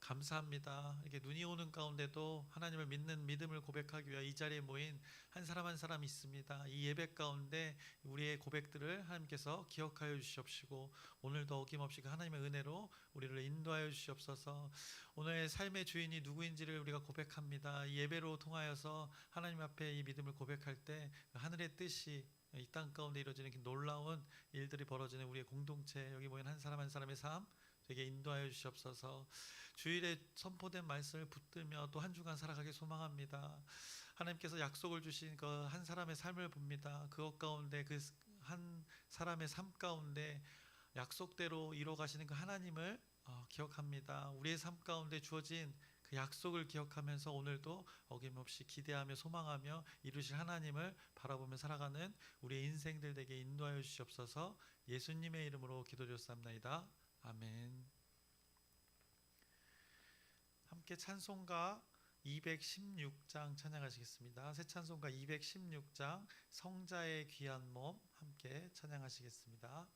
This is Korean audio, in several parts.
감사합니다. 이렇게 눈이 오는 가운데도 하나님을 믿는 믿음을 고백하기 위해 이 자리에 모인 한 사람 한 사람이 있습니다. 이 예배 가운데 우리의 고백들을 하나님께서 기억하여 주시옵시고 오늘도 어김없이 그 하나님의 은혜로 우리를 인도하여 주시옵소서. 오늘의 삶의 주인이 누구인지를 우리가 고백합니다. 이 예배로 통하여서 하나님 앞에 이 믿음을 고백할 때그 하늘의 뜻이 이땅 가운데 이루어지는 그 놀라운 일들이 벌어지는 우리의 공동체 여기 모인 한 사람 한 사람의 삶 되게 인도하여 주시옵소서. 주일에 선포된 말씀을 붙들며 또 한 주간 살아가기 소망합니다. 하나님께서 약속을 주신 그 한 사람의 삶을 봅니다. 그것 가운데 그 한 사람의 삶 가운데 약속대로 이루어 가시는 그 하나님을 어, 기억합니다. 우리의 삶 가운데 주어진 그 약속을 기억하면서 오늘도 어김없이 기대하며 소망하며 이루실 하나님을 바라보며 살아가는 우리의 인생들 되게 인도하여 주시옵소서. 예수님의 이름으로 기도드렸습니다. 아멘. 함께 찬송가 216장 찬양하시겠습니다. 새 찬송가 216장 성자의 귀한 몸 함께 찬양하시겠습니다.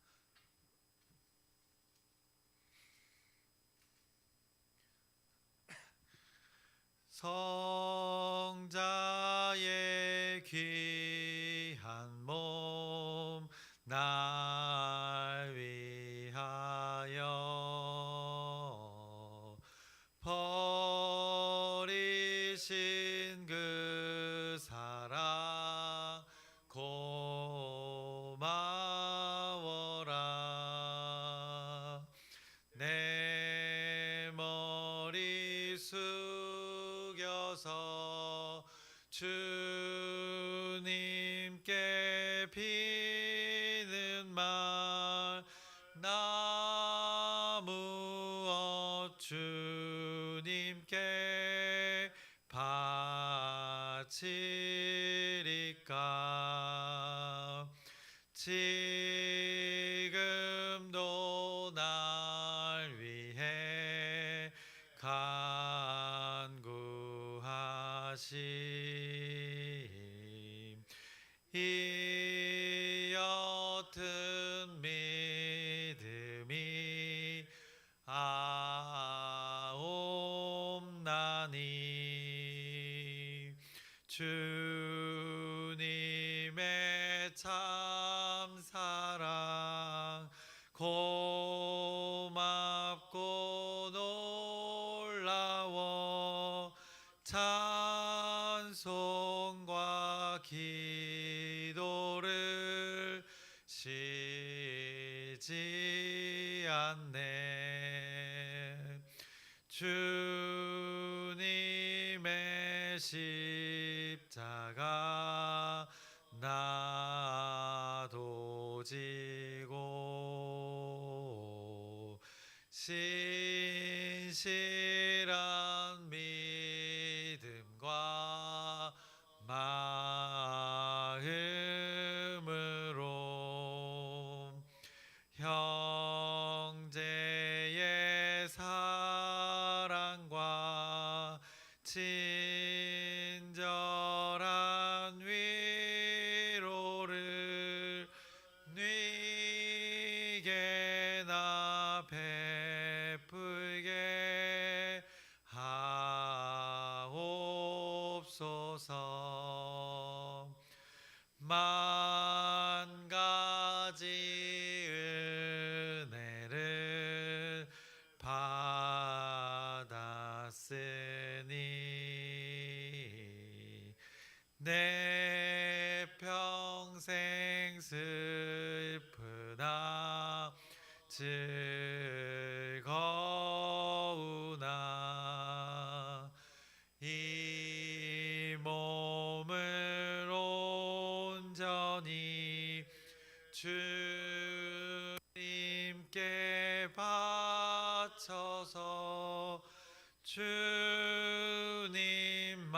성자의 귀한 몸날 숙여서. 주님께 비는 말 나무 어 주님께 바치리까? 지 찬송과 기도를 쉬지 않네. 주님의 십자가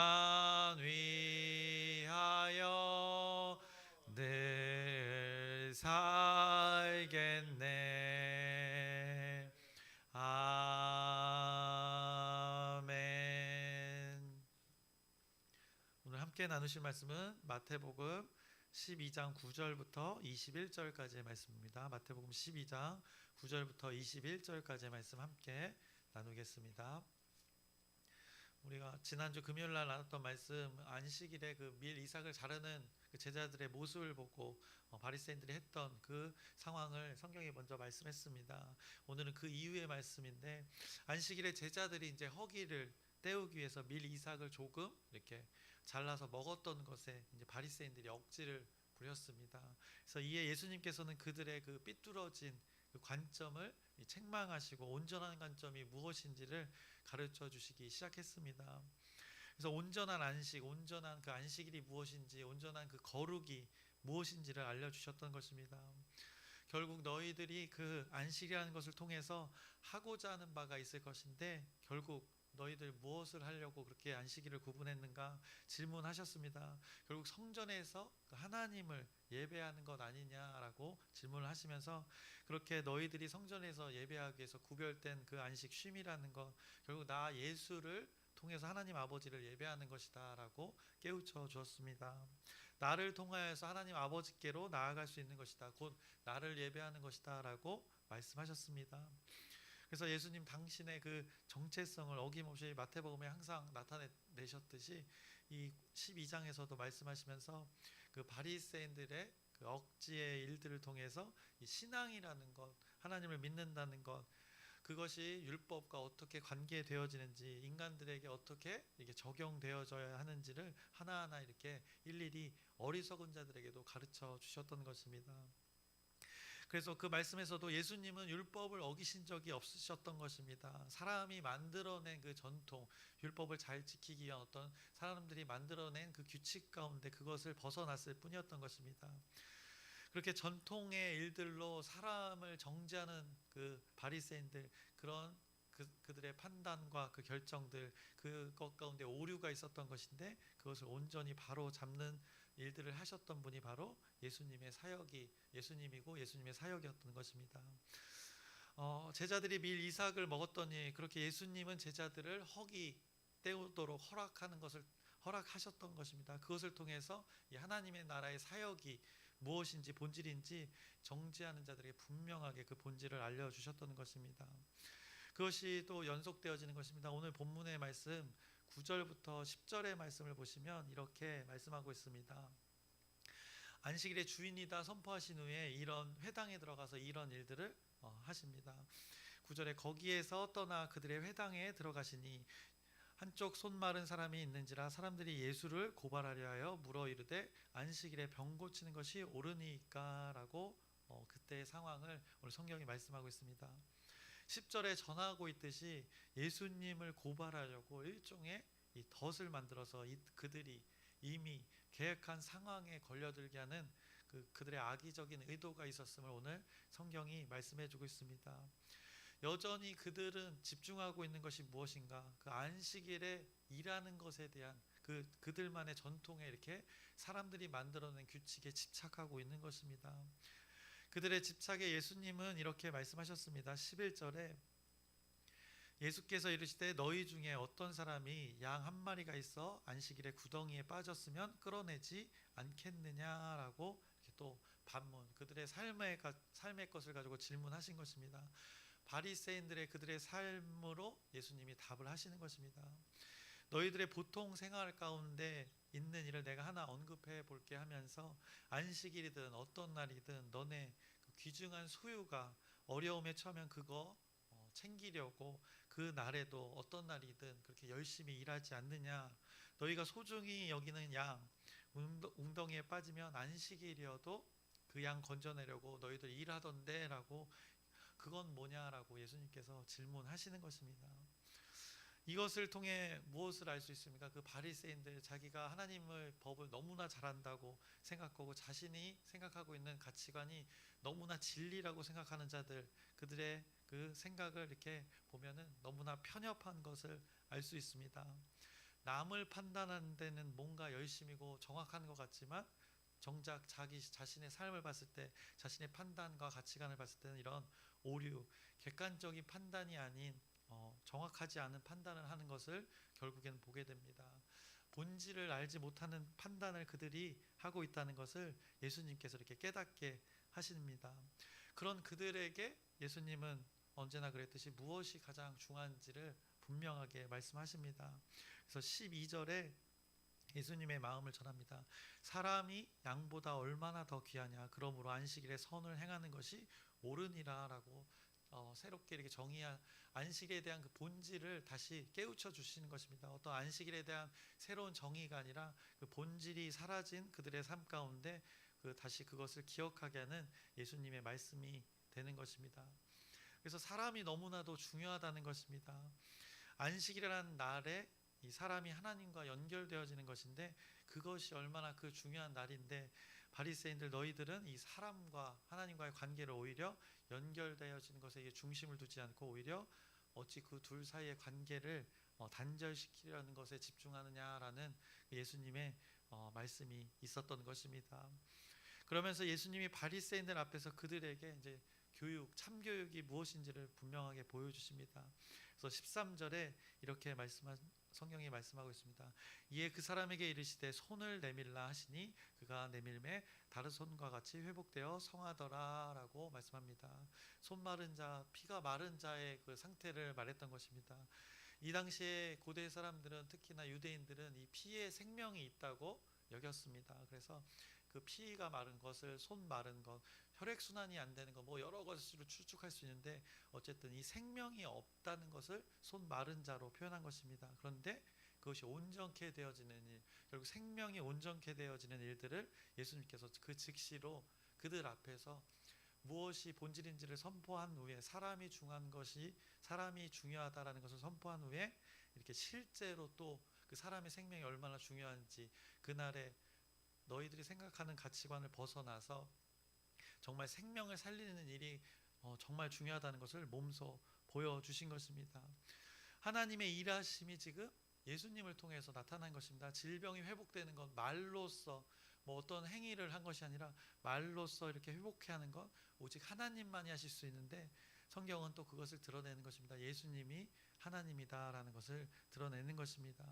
주님만 위하여 늘 살겠네. 아멘. 오늘 함께 나누실 말씀은 마태복음 12장 9절부터 21절까지의 말씀입니다. 마태복음 12장 9절부터 21절까지의 말씀 함께 나누겠습니다. 우리가 지난주 금요일 날 나눴던 말씀 안식일에 그 밀 이삭을 자르는 그 제자들의 모습을 보고 어, 바리새인들이 했던 그 상황을 성경이 먼저 말씀했습니다. 오늘은 그 이후의 말씀인데 안식일에 제자들이 이제 허기를 때우기 위해서 밀 이삭을 조금 이렇게 잘라서 먹었던 것에 이제 바리새인들이 억지를 부렸습니다. 그래서 이에 예수님께서는 그들의 그 삐뚤어진 그 관점을 이 책망하시고 온전한 관점이 무엇인지를 가르쳐 주시기 시작했습니다. 그래서 온전한 안식, 온전한 그 안식일이 무엇인지, 온전한 그 거룩이 무엇인지를 알려 주셨던 것입니다. 결국 너희들이 그 안식이라는 것을 통해서 하고자 하는 바가 있을 것인데 결국 너희들 무엇을 하려고 그렇게 안식일을 구분했는가 질문하셨습니다. 결국 성전에서 그 하나님을 예배하는 것 아니냐라고 질문을 하시면서 그렇게 너희들이 성전에서 예배하기 위해서 구별된 그 안식 쉼이라는 것 결국 나 예수를 통해서 하나님 아버지를 예배하는 것이다라고 깨우쳐 주었습니다. 나를 통하여서 하나님 아버지께로 나아갈 수 있는 것이다. 곧 나를 예배하는 것이다라고 말씀하셨습니다. 그래서 예수님 당신의 그 정체성을 어김없이 마태복음에 항상 나타내셨듯이 이 12장에서도 말씀하시면서 그 바리새인들의 그 억지의 일들을 통해서 이 신앙이라는 것, 하나님을 믿는다는 것, 그것이 율법과 어떻게 관계되어지는지 인간들에게 어떻게 이게 적용되어져야 하는지를 하나하나 이렇게 일일이 어리석은 자들에게도 가르쳐 주셨던 것입니다. 그래서 그 말씀에서도 예수님은 율법을 어기신 적이 없으셨던 것입니다. 사람이 만들어낸 그 전통, 율법을 잘 지키기 위한 어떤 사람들이 만들어낸 그 규칙 가운데 그것을 벗어났을 뿐이었던 것입니다. 그렇게 전통의 일들로 사람을 정죄하는 그 바리새인들 그런 그, 그들의 판단과 그 결정들 그것 가운데 오류가 있었던 것인데 그것을 온전히 바로 잡는 일들을 하셨던 분이 바로 예수님의 사역이 예수님이고 예수님의 사역이었던 것입니다. 어, 제자들이 밀 이삭을 먹었더니 그렇게 예수님은 제자들을 허기 때우도록 허락하는 것을 허락하셨던 것입니다. 그것을 통해서 이 하나님의 나라의 사역이 무엇인지 본질인지 정죄하는 자들에게 분명하게 그 본질을 알려 주셨던 것입니다. 그것이 또 연속되어지는 것입니다. 오늘 본문의 말씀 9절부터 10절의 말씀을 보시면 이렇게 말씀하고 있습니다. 안식일의 주인이다 선포하신 후에 이런 회당에 들어가서 이런 일들을 어, 하십니다. 9절에 거기에서 떠나 그들의 회당에 들어가시니 한쪽 손 마른 사람이 있는지라 사람들이 예수를 고발하려 하여 물어 이르되 안식일에 병 고치는 것이 옳으니까라고 어, 그때의 상황을 오늘 성경이 말씀하고 있습니다. 10절에 전하고 있듯이 예수님을 고발하려고 일종의 이 덫을 만들어서 이, 그들이 이미 계획한 상황에 걸려들게 하는 그 그들의 악의적인 의도가 있었음을 오늘 성경이 말씀해 주고 있습니다. 여전히 그들은 집중하고 있는 것이 무엇인가? 그 안식일에 일하는 것에 대한 그 그들만의 전통에 이렇게 사람들이 만들어낸 규칙에 집착하고 있는 것입니다. 그들의 집착에 예수님은 이렇게 말씀하셨습니다. 11절에 예수께서 이르시되 너희 중에 어떤 사람이 양 한 마리가 있어 안식일에 구덩이에 빠졌으면 끌어내지 않겠느냐라고 또 반문 그들의 삶의 삶의 것을 가지고 질문하신 것입니다. 바리새인들의 그들의 삶으로 예수님이 답을 하시는 것입니다. 너희들의 보통 생활 가운데 있는 일을 내가 하나 언급해 볼게 하면서 안식일이든 어떤 날이든 너네 그 귀중한 소유가 어려움에 처하면 그거 어, 챙기려고 그 날에도 어떤 날이든 그렇게 열심히 일하지 않느냐 너희가 소중히 여기는 양 웅덩- 웅덩이에 빠지면 안식일이어도 그 양 건져내려고 너희들 일하던데 라고 그건 뭐냐라고 예수님께서 질문하시는 것입니다. 이것을 통해 무엇을 알 수 있습니까? 그 바리새인들 자기가 하나님을 법을 너무나 잘한다고 생각하고 자신이 생각하고 있는 가치관이 너무나 진리라고 생각하는 자들 그들의 그 생각을 이렇게 보면은 너무나 편협한 것을 알 수 있습니다. 남을 판단하는 데는 뭔가 열심이고 정확한 것 같지만 정작 자기 자신의 삶을 봤을 때 자신의 판단과 가치관을 봤을 때는 이런 오류, 객관적인 판단이 아닌 어, 정확하지 않은 판단을 하는 것을 결국엔 보게 됩니다. 본질을 알지 못하는 판단을 그들이 하고 있다는 것을 예수님께서 이렇게 깨닫게 하십니다. 그런 그들에게 예수님은 언제나 그랬듯이 무엇이 가장 중요한지를 분명하게 말씀하십니다. 그래서 12절에 예수님의 마음을 전합니다. 사람이 양보다 얼마나 더 귀하냐. 그러므로 안식일에 선을 행하는 것이 옳으니라라고 어, 새롭게 이렇게 정의한 안식에 대한 그 본질을 다시 깨우쳐 주시는 것입니다. 어떤 안식일에 대한 새로운 정의가 아니라 그 본질이 사라진 그들의 삶 가운데 그 다시 그것을 기억하게 하는 예수님의 말씀이 되는 것입니다. 그래서 사람이 너무나도 중요하다는 것입니다. 안식이라는 날에 이 사람이 하나님과 연결되어지는 것인데 그것이 얼마나 그 중요한 날인데 바리새인들 너희들은 이 사람과 하나님과의 관계를 오히려 연결되어지는 것에 중심을 두지 않고 오히려 어찌 그 둘 사이의 관계를 어, 단절시키려는 것에 집중하느냐라는 예수님의 어, 말씀이 있었던 것입니다. 그러면서 예수님이 바리새인들 앞에서 그들에게 이제 교육, 참교육이 무엇인지를 분명하게 보여주십니다. 그래서 13절에 이렇게 말씀한 성경이 말씀하고 있습니다. 이에 그 사람에게 이르시되 손을 내밀라 하시니 그가 내밀매 다른 손과 같이 회복되어 성하더라라고 말씀합니다. 손 마른 자, 피가 마른 자의 그 상태를 말했던 것입니다. 이 당시에 고대 사람들은 특히나 유대인들은 이 피에 생명이 있다고 여겼습니다. 그래서 그 피가 마른 것을 손 마른 것, 혈액 순환이 안 되는 것, 뭐 여러 것으로 추측할 수 있는데 어쨌든 이 생명이 없다는 것을 손 마른 자로 표현한 것입니다. 그런데 그것이 온전케 되어지는 일, 결국 생명이 온전케 되어지는 일들을 예수님께서 그 즉시로 그들 앞에서 무엇이 본질인지를 선포한 후에 사람이 중요한 것이 사람이 중요하다라는 것을 선포한 후에 이렇게 실제로 또 그 사람의 생명이 얼마나 중요한지 그날에 너희들이 생각하는 가치관을 벗어나서 정말 생명을 살리는 일이 어, 정말 중요하다는 것을 몸소 보여주신 것입니다. 하나님의 일하심이 지금 예수님을 통해서 나타난 것입니다. 질병이 회복되는 것 말로써 뭐 어떤 행위를 한 것이 아니라 말로써 이렇게 회복해 하는 것 오직 하나님만이 하실 수 있는데 성경은 또 그것을 드러내는 것입니다. 예수님이 하나님이다라는 것을 드러내는 것입니다.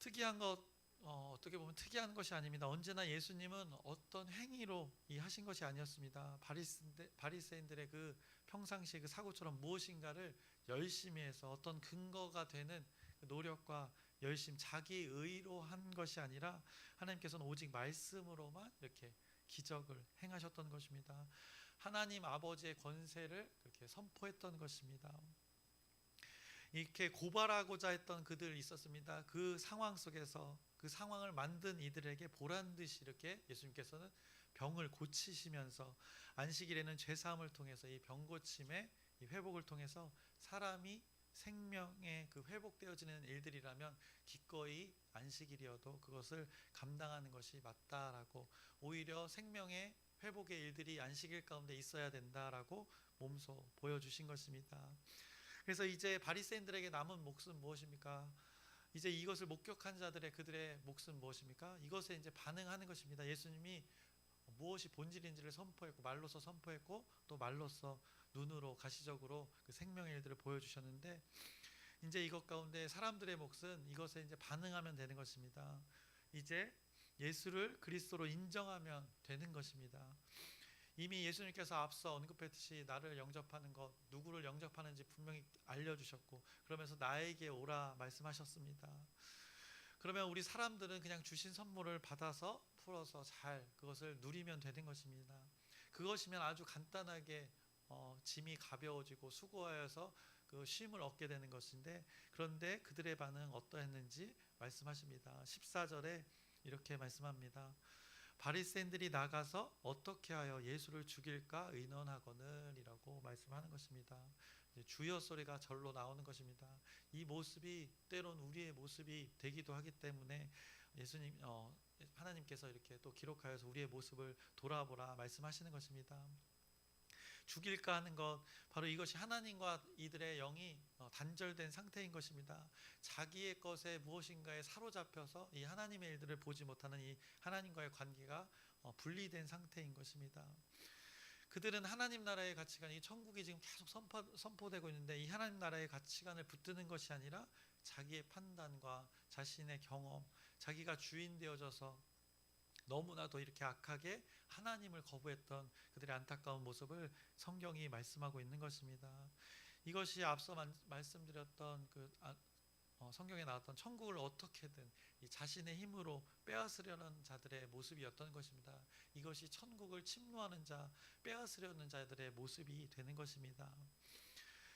특이한 것 어, 어떻게 보면 특이한 것이 아닙니다. 언제나 예수님은 어떤 행위로 이 하신 것이 아니었습니다. 바리새인들의 그 평상시 그 사고처럼 무엇인가를 열심히 해서 어떤 근거가 되는 그 노력과 열심, 자기 의로 한 것이 아니라 하나님께서는 오직 말씀으로만 이렇게 기적을 행하셨던 것입니다. 하나님 아버지의 권세를 그렇게 선포했던 것입니다. 이렇게 고발하고자 했던 그들 있었습니다. 그 상황 속에서 그 상황을 만든 이들에게 보란 듯이 이렇게 예수님께서는 병을 고치시면서 안식일에는 죄 사함을 통해서 이 병 고침의 이 회복을 통해서 사람이 생명의 그 회복되어지는 일들이라면 기꺼이 안식일이어도 그것을 감당하는 것이 맞다라고 오히려 생명의 회복의 일들이 안식일 가운데 있어야 된다라고 몸소 보여주신 것입니다. 그래서 이제 바리새인들에게 남은 몫은 무엇입니까? 이제 이것을 목격한 자들의 그들의 몫은 무엇입니까? 이것에 이제 반응하는 것입니다. 예수님이 무엇이 본질인지를 선포했고 말로서 선포했고 또 말로서 눈으로 가시적으로 그 생명의 일들을 보여주셨는데 이제 이것 가운데 사람들의 몫은 이것에 이제 반응하면 되는 것입니다. 이제 예수를 그리스도로 인정하면 되는 것입니다. 이미 예수님께서 앞서 언급했듯이 나를 영접하는 것, 누구를 영접하는지 분명히 알려주셨고 그러면서 나에게 오라 말씀하셨습니다. 그러면 우리 사람들은 그냥 주신 선물을 받아서 풀어서 잘 그것을 누리면 되는 것입니다. 그것이면 아주 간단하게 어, 짐이 가벼워지고 수고하여서 그 쉼을 얻게 되는 것인데 그런데 그들의 반응 어떠했는지 말씀하십니다. 14절에 이렇게 말씀합니다. 바리새인들이 나가서 어떻게 하여 예수를 죽일까 의논하거늘이라고 말씀하는 것입니다. 주여 소리가 절로 나오는 것입니다. 이 모습이 때론 우리의 모습이 되기도 하기 때문에 예수님 어, 하나님께서 이렇게 또 기록하여서 우리의 모습을 돌아보라 말씀하시는 것입니다. 죽일까 하는 것 바로 이것이 하나님과 이들의 영이 어, 단절된 상태인 것입니다. 자기의 것에 무엇인가에 사로잡혀서 이 하나님의 일들을 보지 못하는 이 하나님과의 관계가 어, 분리된 상태인 것입니다. 그들은 하나님 나라의 가치관, 이 천국이 지금 계속 선포, 선포 되고 있는데 이 하나님 나라의 가치관을 붙드는 것이 아니라 자기의 판단과 자신의 경험, 자기가 주인 되어져서 너무나도 이렇게 악하게 하나님을 거부했던 그들의 안타까운 모습을 성경이 말씀하고 있는 것입니다. 이것이 앞서 만- 말씀드렸던 그 아, 어, 성경에 나왔던 천국을 어떻게든 이 자신의 힘으로 빼앗으려는 자들의 모습이었던 것입니다. 이것이 천국을 침노하는 자, 빼앗으려는 자들의 모습이 되는 것입니다.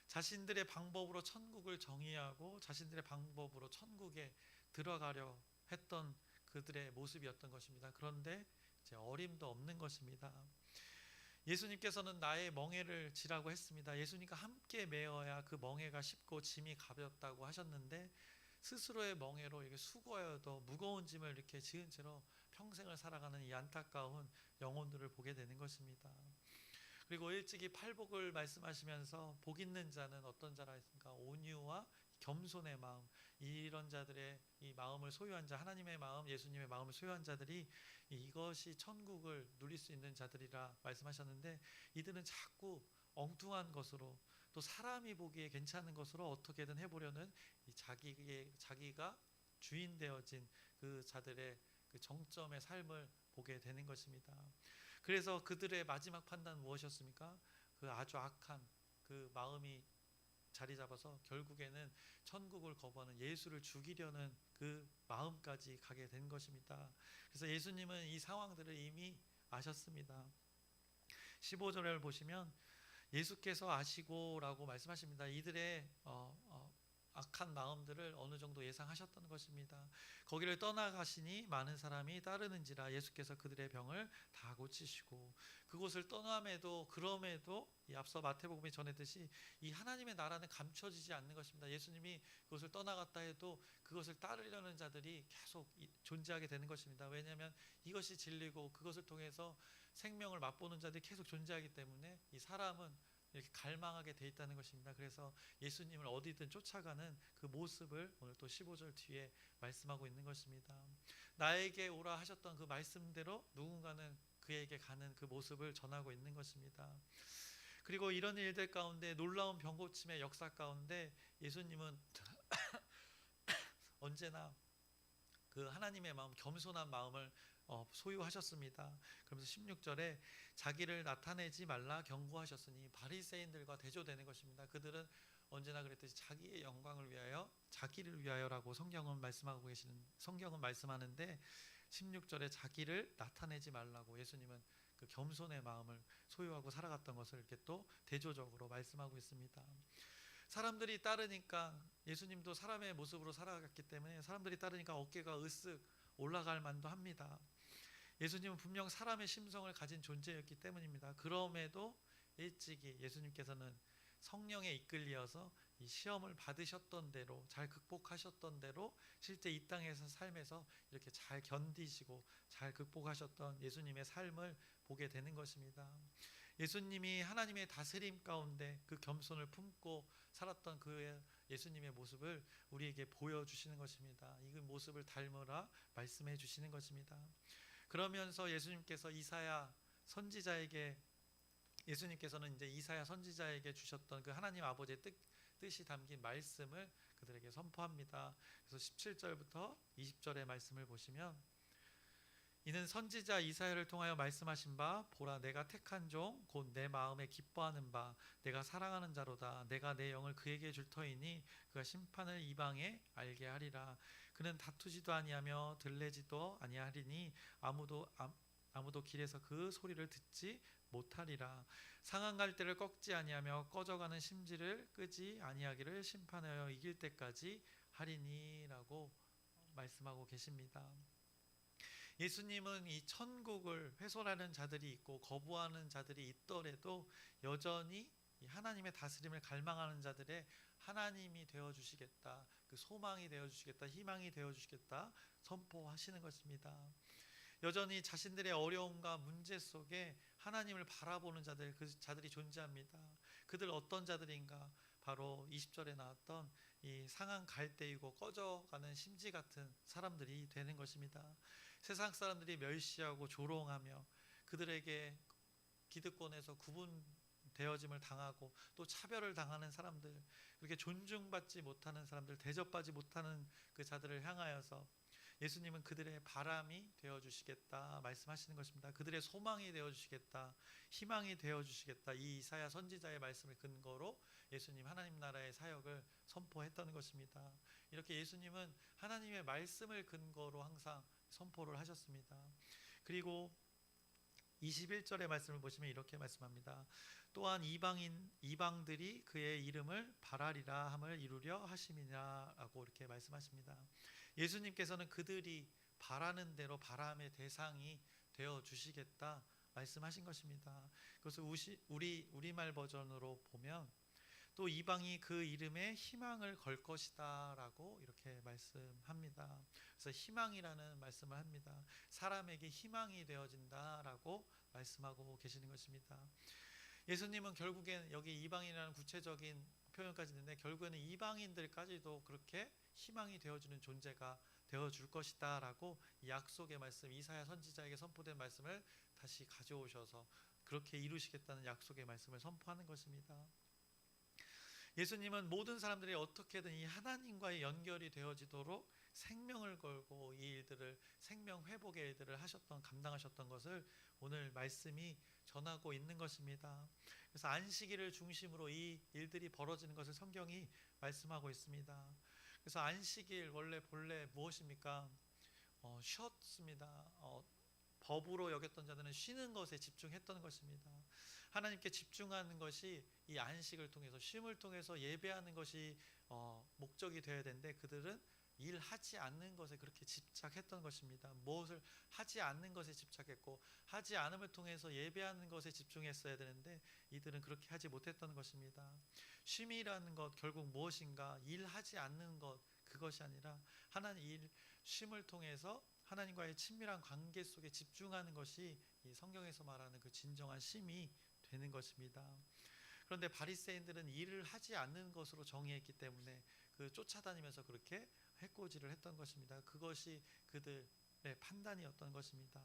자신들의 방법으로 천국을 정의하고 자신들의 방법으로 천국에 들어가려 했던 그들의 모습이었던 것입니다. 그런데 어림도 없는 것입니다. 예수님께서는 나의 멍에를 지라고 했습니다. 예수님과 함께 메어야 그 멍에가 쉽고 짐이 가볍다고 하셨는데 스스로의 멍에로 이게 수고하여도 무거운 짐을 이렇게 지은 채로 평생을 살아가는 이 안타까운 영혼들을 보게 되는 것입니다. 그리고 일찍이 팔복을 말씀하시면서 복 있는 자는 어떤 자라 했습니까? 온유와 겸손의 마음 이런 자들의 이 마음을 소유한 자 하나님의 마음 예수님의 마음을 소유한 자들이 이것이 천국을 누릴 수 있는 자들이라 말씀하셨는데 이들은 자꾸 엉뚱한 것으로 또 사람이 보기에 괜찮은 것으로 어떻게든 해보려는 이 자기의 자기가 주인 되어진 그 자들의 그 정점의 삶을 보게 되는 것입니다. 그래서 그들의 마지막 판단 무엇이었습니까? 그 아주 악한 그 마음이 자리 잡아서 결국에는 천국을 거부하는 예수를 죽이려는 그 마음까지 가게 된 것입니다. 그래서 예수님은 이 상황들을 이미 아셨습니다. 15절을 보시면 예수께서 아시고라고 말씀하십니다. 이들의 어, 어, 악한 마음들을 어느 정도 예상하셨던 것입니다. 거기를 떠나가시니 많은 사람이 따르는지라 예수께서 그들의 병을 다 고치시고 그곳을 떠남에도 그럼에도 이 앞서 마태복음에 전했듯이 이 하나님의 나라는 감춰지지 않는 것입니다. 예수님이 그것을 떠나갔다 해도 그것을 따르려는 자들이 계속 이- 존재하게 되는 것입니다. 왜냐하면 이것이 진리고 그것을 통해서 생명을 맛보는 자들이 계속 존재하기 때문에 이 사람은 이렇게 갈망하게 돼 있다는 것입니다. 그래서 예수님을 어디든 쫓아가는 그 모습을 오늘 또 15절 뒤에 말씀하고 있는 것입니다. 나에게 오라 하셨던 그 말씀대로 누군가는 그에게 가는 그 모습을 전하고 있는 것입니다. 그리고 이런 일들 가운데 놀라운 병고침의 역사 가운데 예수님은 언제나 그 하나님의 마음 겸손한 마음을 어, 소유하셨습니다. 그러면서 16절에 자기를 나타내지 말라 경고하셨으니 바리새인들과 대조되는 것입니다. 그들은 언제나 그랬듯이 자기의 영광을 위하여 자기를 위하여라고 성경은 말씀하고 계시는 성경은 말씀하는데 16절에 자기를 나타내지 말라고 예수님은 그 겸손의 마음을 소유하고 살아갔던 것을 이렇게 또 대조적으로 말씀하고 있습니다. 사람들이 따르니까 예수님도 사람의 모습으로 살아갔기 때문에 사람들이 따르니까 어깨가 으쓱 올라갈 만도 합니다. 예수님은 분명 사람의 심성을 가진 존재였기 때문입니다. 그럼에도 일찍이 예수님께서는 성령에 이끌리어서 이 시험을 받으셨던 대로 잘 극복하셨던 대로 실제 이 땅에서 삶에서 이렇게 잘 견디시고 잘 극복하셨던 예수님의 삶을 보게 되는 것입니다. 예수님이 하나님의 다스림 가운데 그 겸손을 품고 살았던 그 예수님의 모습을 우리에게 보여주시는 것입니다. 이 모습을 닮으라 말씀해 주시는 것입니다. 그러면서 예수님께서 이사야 선지자에게 예수님께서는 이제 이사야 선지자에게 주셨던 그 하나님 아버지의 뜻, 뜻이 담긴 말씀을 그들에게 선포합니다. 그래서 17절부터 20절의 말씀을 보시면 이는 선지자 이사야를 통하여 말씀하신 바 보라 내가 택한 종 곧 내 마음에 기뻐하는 바 내가 사랑하는 자로다 내가 내 영을 그에게 줄 터이니 그가 심판을 이방에 알게 하리라 그는 다투지도 아니하며 들레지도 아니하리니 아무도 아, 아무도 길에서 그 소리를 듣지 못하리라 상한 갈대를 꺾지 아니하며 꺼져가는 심지를 끄지 아니하기를 심판하여 이길 때까지 하리니라고 말씀하고 계십니다. 예수님은 이 천국을 훼손하는 자들이 있고 거부하는 자들이 있더라도 여전히 이 하나님의 다스림을 갈망하는 자들의 하나님이 되어 주시겠다. 그 소망이 되어 주시겠다. 희망이 되어 주시겠다. 선포하시는 것입니다. 여전히 자신들의 어려움과 문제 속에 하나님을 바라보는 자들 그 자들이 존재합니다. 그들 어떤 자들인가? 바로 20절에 나왔던 이 상한 갈대이고 꺼져가는 심지 같은 사람들이 되는 것입니다. 세상 사람들이 멸시하고 조롱하며 그들에게 기득권에서 구분 되어짐을 당하고 또 차별을 당하는 사람들 그렇게 존중받지 못하는 사람들 대접받지 못하는 그 자들을 향하여서 예수님은 그들의 바람이 되어 주시겠다 말씀하시는 것입니다. 그들의 소망이 되어 주시겠다. 희망이 되어 주시겠다. 이 이사야 선지자의 말씀을 근거로 예수님 하나님 나라의 사역을 선포했던 것입니다. 이렇게 예수님은 하나님의 말씀을 근거로 항상 선포를 하셨습니다. 그리고 21절의 말씀을 보시면 이렇게 말씀합니다. 또한 이방인 이방들이 그의 이름을 바라리라 함을 이루려 하심이냐라고 이렇게 말씀하십니다. 예수님께서는 그들이 바라는 대로 바람의 대상이 되어 주시겠다 말씀하신 것입니다. 그것을 우리 우리말 버전으로 보면 또 이방이 그 이름에 희망을 걸 것이다라고 이렇게 말씀합니다. 그래서 희망이라는 말씀을 합니다. 사람에게 희망이 되어진다라고 말씀하고 계시는 것입니다. 예수님은 결국엔 여기 이방인이라는 구체적인 표현까지 있는데 결국에는 이방인들까지도 그렇게 희망이 되어주는 존재가 되어줄 것이다 라고 약속의 말씀 이사야 선지자에게 선포된 말씀을 다시 가져오셔서 그렇게 이루시겠다는 약속의 말씀을 선포하는 것입니다. 예수님은 모든 사람들이 어떻게든 이 하나님과의 연결이 되어지도록 생명을 걸고 이 일들을 생명 회복의 일들을 하셨던 감당하셨던 것을 오늘 말씀이 전하고 있는 것입니다. 그래서 안식일을 중심으로 이 일들이 벌어지는 것을 성경이 말씀하고 있습니다. 그래서 안식일 원래 본래 무엇입니까? 어, 쉬었습니다. 어, 법으로 여겼던 자들은 쉬는 것에 집중했던 것입니다. 하나님께 집중하는 것이 이 안식을 통해서 쉼을 통해서 예배하는 것이 어, 목적이 되어야 되는데 그들은 일하지 않는 것에 그렇게 집착했던 것입니다. 무엇을 하지 않는 것에 집착했고 하지 않음을 통해서 예배하는 것에 집중했어야 되는데 이들은 그렇게 하지 못했던 것입니다. 쉼이라는 것 결국 무엇인가 일하지 않는 것 그것이 아니라 하나님 일 쉼을 통해서 하나님과의 친밀한 관계 속에 집중하는 것이 이 성경에서 말하는 그 진정한 쉼이 되는 것입니다. 그런데 바리새인들은 일을 하지 않는 것으로 정의했기 때문에 그 쫓아다니면서 그렇게 해코지를 했던 것입니다. 그것이 그들의 판단이었던 것입니다.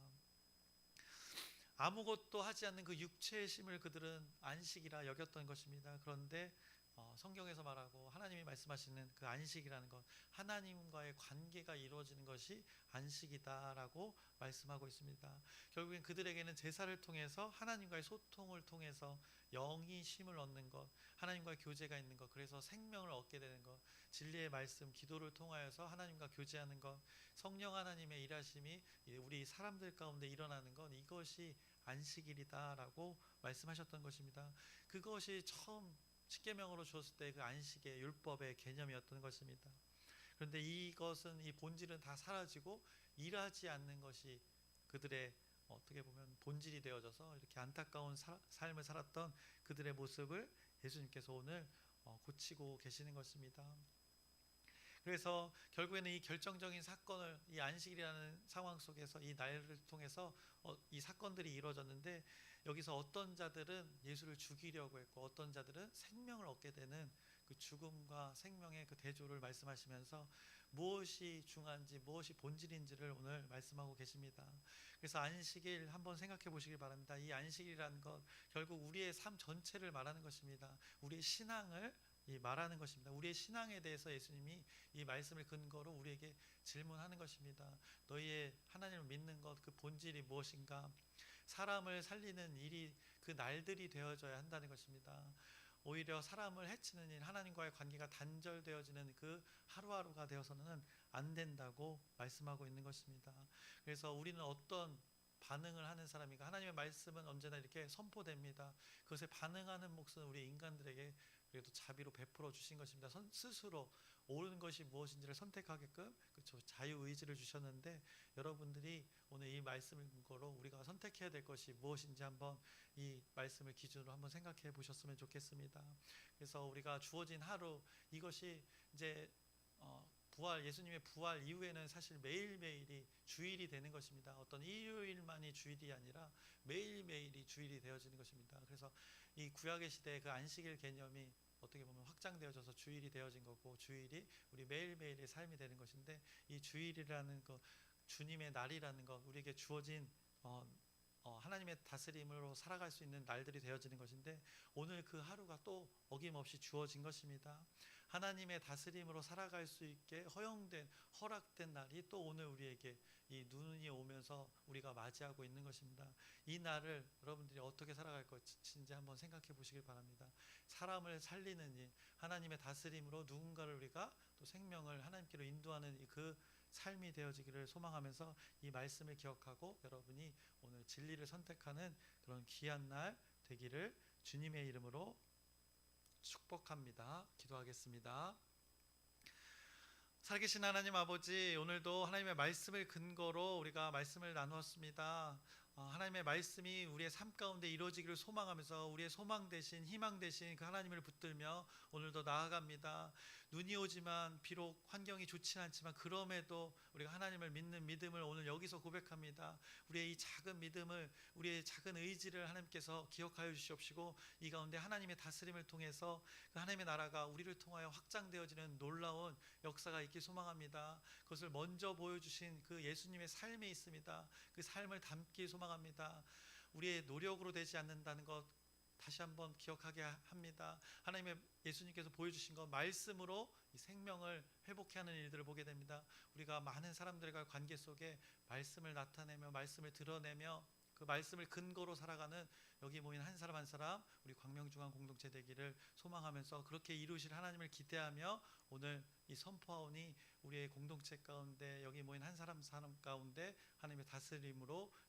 아무것도 하지 않는 그 육체의 심을 그들은 안식이라 여겼던 것입니다. 그런데 어, 성경에서 말하고 하나님이 말씀하시는 그 안식이라는 것, 하나님과의 관계가 이루어지는 것이 안식이다라고 말씀하고 있습니다. 결국엔 그들에게는 제사를 통해서 하나님과의 소통을 통해서 영이 쉼을 얻는 것, 하나님과 교제가 있는 것, 그래서 생명을 얻게 되는 것, 진리의 말씀, 기도를 통하여서 하나님과 교제하는 것, 성령 하나님의 일하심이 우리 사람들 가운데 일어나는 것, 이것이 안식일이다라고 말씀하셨던 것입니다. 그것이 처음 십계명으로 주었을 때 그 안식의 율법의 개념이었던 것입니다. 그런데 이것은 이 본질은 다 사라지고 일하지 않는 것이 그들의 어떻게 보면 본질이 되어져서 이렇게 안타까운 사, 삶을 살았던 그들의 모습을 예수님께서 오늘 어, 고치고 계시는 것입니다. 그래서 결국에는 이 결정적인 사건을 이 안식이라는 상황 속에서 이 날을 통해서 어, 이 사건들이 이루어졌는데 여기서 어떤 자들은 예수를 죽이려고 했고 어떤 자들은 생명을 얻게 되는 그 죽음과 생명의 그 대조를 말씀하시면서 무엇이 중요한지 무엇이 본질인지를 오늘 말씀하고 계십니다. 그래서 안식일 한번 생각해 보시길 바랍니다. 이 안식이라는 것 결국 우리의 삶 전체를 말하는 것입니다. 우리의 신앙을 이 말하는 것입니다. 우리의 신앙에 대해서 예수님이 이 말씀을 근거로 우리에게 질문하는 것입니다. 너희의 하나님을 믿는 것 그 본질이 무엇인가? 사람을 살리는 일이 그 날들이 되어져야 한다는 것입니다. 오히려 사람을 해치는 일, 하나님과의 관계가 단절되어지는 그 하루하루가 되어서는 안 된다고 말씀하고 있는 것입니다. 그래서 우리는 어떤 반응을 하는 사람인가? 하나님의 말씀은 언제나 이렇게 선포됩니다. 그것에 반응하는 몫은 우리 인간들에게 그래도 자비로 베풀어 주신 것입니다. 스스로 옳은 것이 무엇인지를 선택하게끔 그렇죠 자유 의지를 주셨는데 여러분들이 오늘 이 말씀을 근거로 우리가 선택해야 될 것이 무엇인지 한번 이 말씀을 기준으로 한번 생각해 보셨으면 좋겠습니다. 그래서 우리가 주어진 하루 이것이 이제 어, 부활 예수님의 부활 이후에는 사실 매일 매일이 주일이 되는 것입니다. 어떤 일요일만이 주일이 아니라 매일 매일이 주일이 되어지는 것입니다. 그래서 이 구약의 시대의 그 안식일 개념이 어떻게 보면 확장되어져서 주일이 되어진 거고 주일이 우리 매일 매일의 삶이 되는 것인데 이 주일이라는 거 주님의 날이라는 것 우리에게 주어진 어, 어, 하나님의 다스림으로 살아갈 수 있는 날들이 되어지는 것인데 오늘 그 하루가 또 어김없이 주어진 것입니다. 하나님의 다스림으로 살아갈 수 있게 허용된 허락된 날이 또 오늘 우리에게 이 눈이 오면서 우리가 맞이하고 있는 것입니다. 이 날을 여러분들이 어떻게 살아갈 것인지 한번 생각해 보시길 바랍니다. 사람을 살리는 일, 하나님의 다스림으로 누군가를 우리가 또 생명을 하나님께로 인도하는 이그 삶이 되어지기를 소망하면서 이 말씀을 기억하고 여러분이 오늘 진리를 선택하는 그런 귀한 날 되기를 주님의 이름으로 축복합니다. 기도하겠습니다. 살아계신 하나님 아버지 오늘도 하나님의 말씀을 근거로 우리가 말씀을 나누었습니다. 어, 하나님의 말씀이 우리의 삶 가운데 이루어지기를 소망하면서 우리의 소망 대신 희망 대신 그 하나님을 붙들며 오늘도 나아갑니다. 눈이 오지만 비록 환경이 좋지 않지만 그럼에도 우리가 하나님을 믿는 믿음을 오늘 여기서 고백합니다. 우리의 이 작은 믿음을 우리의 작은 의지를 하나님께서 기억하여 주시옵시고 이 가운데 하나님의 다스림을 통해서 그 하나님의 나라가 우리를 통하여 확장되어지는 놀라운 역사가 있길 소망합니다. 그것을 먼저 보여주신 그 예수님의 삶에 있습니다. 그 삶을 담기 소망합니다. 우리의 노력으로 되지 않는다는 것 다시 한번 기억하게 합니다. 하나님의 예수님께서 보여주신 것 말씀으로 이 생명을 회복해 하는 일들을 보게 됩니다. 우리가 많은 사람들과 관계 속에 말씀을 나타내며 말씀을 드러내며 그 말씀을 근거로 살아가는 여기 모인 한 사람 한 사람 우리 광명중앙 공동체 되기를 소망하면서 그렇게 이루실 하나님을 기대하며 오늘 이 선포하오니 우리의 공동체 가운데 여기 모인 한 사람 사람 가운데 하나님의 다스림으로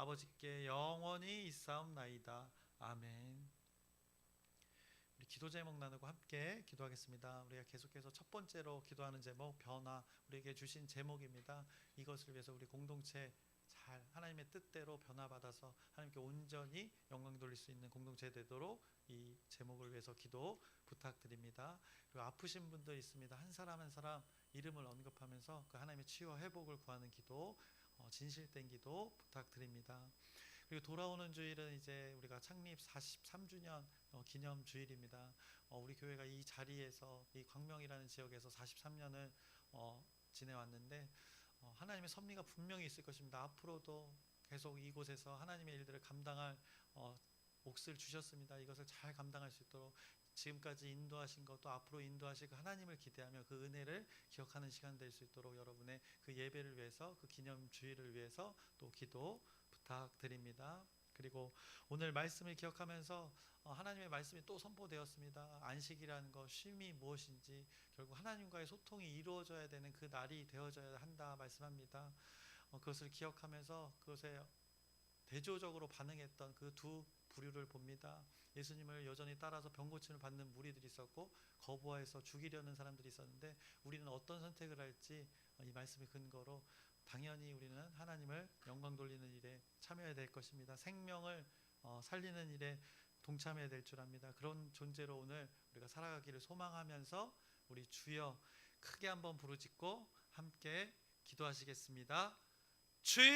아버지께 영원히 있사옵나이다. 아멘. 우리 기도 제목 나누고 함께 기도하겠습니다. 우리가 계속해서 첫 번째로 기도하는 제목 변화 우리에게 주신 제목입니다. 이것을 위해서 우리 공동체 잘 하나님의 뜻대로 변화받아서 하나님께 온전히 영광 돌릴 수 있는 공동체 되도록 이 제목을 위해서 기도 부탁드립니다. 그리고 아프신 분들 있습니다. 한 사람 한 사람 이름을 언급하면서 그 하나님의 치유와 회복을 구하는 기도 어, 진실된 기도 부탁드립니다. 그리고 돌아오는 주일은 이제 우리가 창립 43주년 어, 기념 주일입니다. 어, 우리 교회가 이 자리에서 이 광명이라는 지역에서 43년을 어, 지내왔는데 어, 하나님의 섭리가 분명히 있을 것입니다. 앞으로도 계속 이곳에서 하나님의 일들을 감당할 어, 몫을 주셨습니다. 이것을 잘 감당할 수 있도록 지금까지 인도하신 것도 앞으로 인도하실 그 하나님을 기대하며 그 은혜를 기억하는 시간 될 수 있도록 여러분의 그 예배를 위해서 그 기념 주일을 위해서 또 기도 부탁드립니다. 그리고 오늘 말씀을 기억하면서 어, 하나님의 말씀이 또 선포되었습니다. 안식이라는 것, 쉼이 무엇인지 결국 하나님과의 소통이 이루어져야 되는 그 날이 되어져야 한다 말씀합니다. 어, 그것을 기억하면서 그것에 대조적으로 반응했던 그 두 부류를 봅니다. 예수님을 여전히 따라서 병 고침을 받는 무리들이 있었고 거부하여서 죽이려는 사람들이 있었는데 우리는 어떤 선택을 할지 어, 이 말씀의 근거로 당연히 우리는 하나님을 영광 돌리는 일에 참여해야 될 것입니다. 생명을 어, 살리는 일에 동참해야 될 줄 압니다. 그런 존재로 오늘 우리가 살아가기를 소망하면서 우리 주여 크게 한번 부르짖고 함께 기도하시겠습니다. 주여